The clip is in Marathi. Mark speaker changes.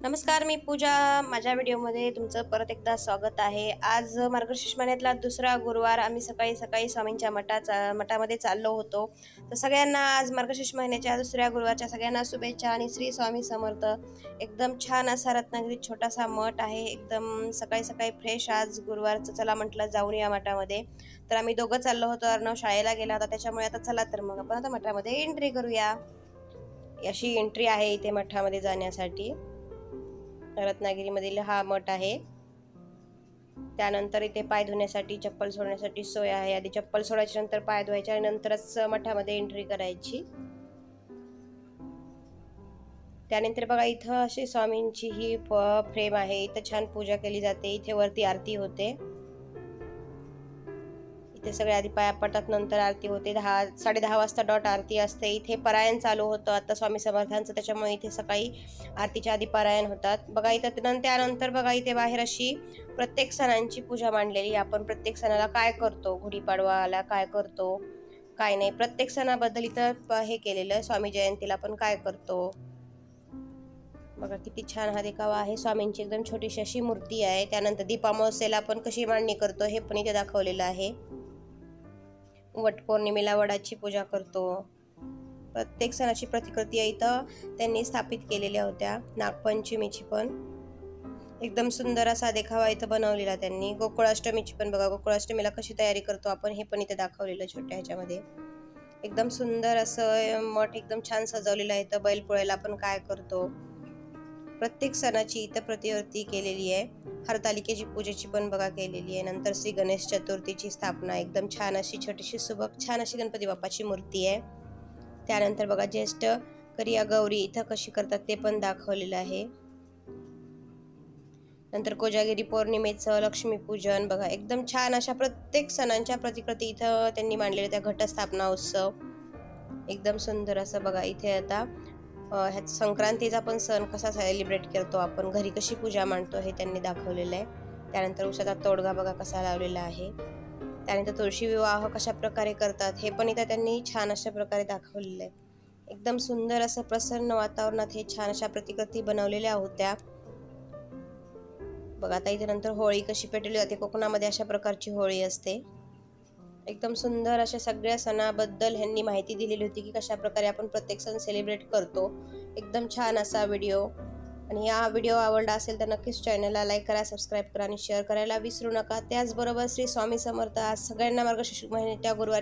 Speaker 1: नमस्कार मी पूजा. माझ्या व्हिडिओमध्ये तुमचं परत एकदा स्वागत आहे. आज मार्गशीर्ष महिन्यातला दुसरा गुरुवार. आम्ही सकाळी सकाळी स्वामींच्या मठाचा मठामध्ये चाललो होतो. तर सगळ्यांना आज मार्गशीर्ष महिन्याच्या दुसऱ्या गुरुवारच्या सगळ्यांना शुभेच्छा आणि श्री स्वामी समर्थ. एकदम छान असा रत्नागिरीत छोटासा मठ आहे. एकदम सकाळी सकाळी फ्रेश आज गुरुवारचं चला म्हटलं जाऊन या मठामध्ये. तर आम्ही दोघं चाललो होतो अर्णव शाळेला गेला होता. त्याच्यामुळे आता चला तर मग आपण आता मठामध्ये एंट्री करूया. अशी एंट्री आहे इथे मठामध्ये जाण्यासाठी. रत्नागिरीमधील हा मठ आहे. त्यानंतर इथे पाय धुण्यासाठी चप्पल सोडण्यासाठी सोय आहे. आधी चप्पल सोडायच्या नंतर पाय धुवायच्या आणि नंतरच मठामध्ये एंट्री करायची. त्यानंतर बघा इथं अशी स्वामींची ही फ्रेम आहे. इथं छान पूजा केली जाते. इथे वरती आरती होते. ते सगळे आधी पाया पडतात नंतर आरती होते. दहा साडे दहा वाजता डॉट आरती असते. इथे परायण चालू होतं. आता स्वामी समर्थांचं त्याच्यामुळे इथे सकाळी आरतीच्या आधी पारायण होतात. बघा इथं त्यानंतर बघा इथे बाहेर अशी प्रत्येक सणांची पूजा मांडलेली. आपण प्रत्येक सणाला काय करतो? गुढीपाडवाला काय करतो? काय नाही. प्रत्येक सणाबद्दल इथं हे केलेलं स्वामी जयंतीला आपण काय करतो? बघा किती छान हा देखावा आहे. स्वामींची एकदम छोटीशी अशी मूर्ती आहे. त्यानंतर दीपामावस्येला आपण कशी मांडणी करतो हे पण इथे दाखवलेलं आहे. वटपौर्णिमेला वडाची पूजा करतो. प्रत्येक सणाची प्रतिकृती इथं. त्यांनी स्थापित केलेल्या होत्या. नागपंचमीची पण. एकदम सुंदर असा देखावा इथं बनवलेला त्यांनी. गोकुळाष्टमीची पण बघा. गोकुळाष्टमीला कशी तयारी करतो आपण हे पण इथे दाखवलेलं छोट्या ह्याच्यामध्ये. एकदम सुंदर असं मठ एकदम छान सजवलेलं आहे इथं. बैलपोळ्याला आपण काय करतो. प्रत्येक सणाची इथं प्रतिवर्ती केलेली आहे. हरतालिकेची पूजेची पण बघा केलेली आहे. नंतर श्री गणेश चतुर्थीची स्थापना एकदम छान अशी छोटीशी सुबक छान अशी गणपती बाप्पाची मूर्ती आहे. त्यानंतर बघा ज्येष्ठ करिया गौरी इथं कशी करतात ते पण दाखवलेलं आहे. नंतर कोजागिरी पौर्णिमेचं लक्ष्मीपूजन बघा एकदम छान अशा प्रत्येक सणांच्या प्रतिकृती इथं त्यांनी मांडलेल्या त्या घटस्थापना उत्सव. एकदम सुंदर असं बघा इथे आता. ह्या संक्रांतीचा पण सण कसा सेलिब्रेट करतो आपण घरी कशी पूजा मांडतो हे त्यांनी दाखवलेलं आहे. त्यानंतर उसाचा तोडगा बघा कसा लावलेला आहे. त्यानंतर तुळशी विवाह कशा प्रकारे करतात हे पण इथं त्यांनी छान अशा प्रकारे दाखवलेलं आहे. एकदम सुंदर असं प्रसन्न वातावरणात हे छान अशा प्रतिकृती बनवलेल्या होत्या. बघा आता इथे नंतर होळी कशी पेटवली जाते कोकणामध्ये अशा प्रकारची होळी असते. एकदम सुंदर अशा सगळ्या सणाबद्दल ह्यांनी माहिती दिलेली होती की कशाप्रकारे आपण प्रत्येक सण सेलिब्रेट करतो. एकदम छान असा व्हिडिओ आणि हा व्हिडिओ आवडला असेल तर नक्कीच चॅनलला लाईक करा सबस्क्राईब करा आणि शेअर करायला विसरू नका. त्याचबरोबर श्री स्वामी समर्थ आज सगळ्यांना मार्गशीर्ष महिन्याच्या गुरुवार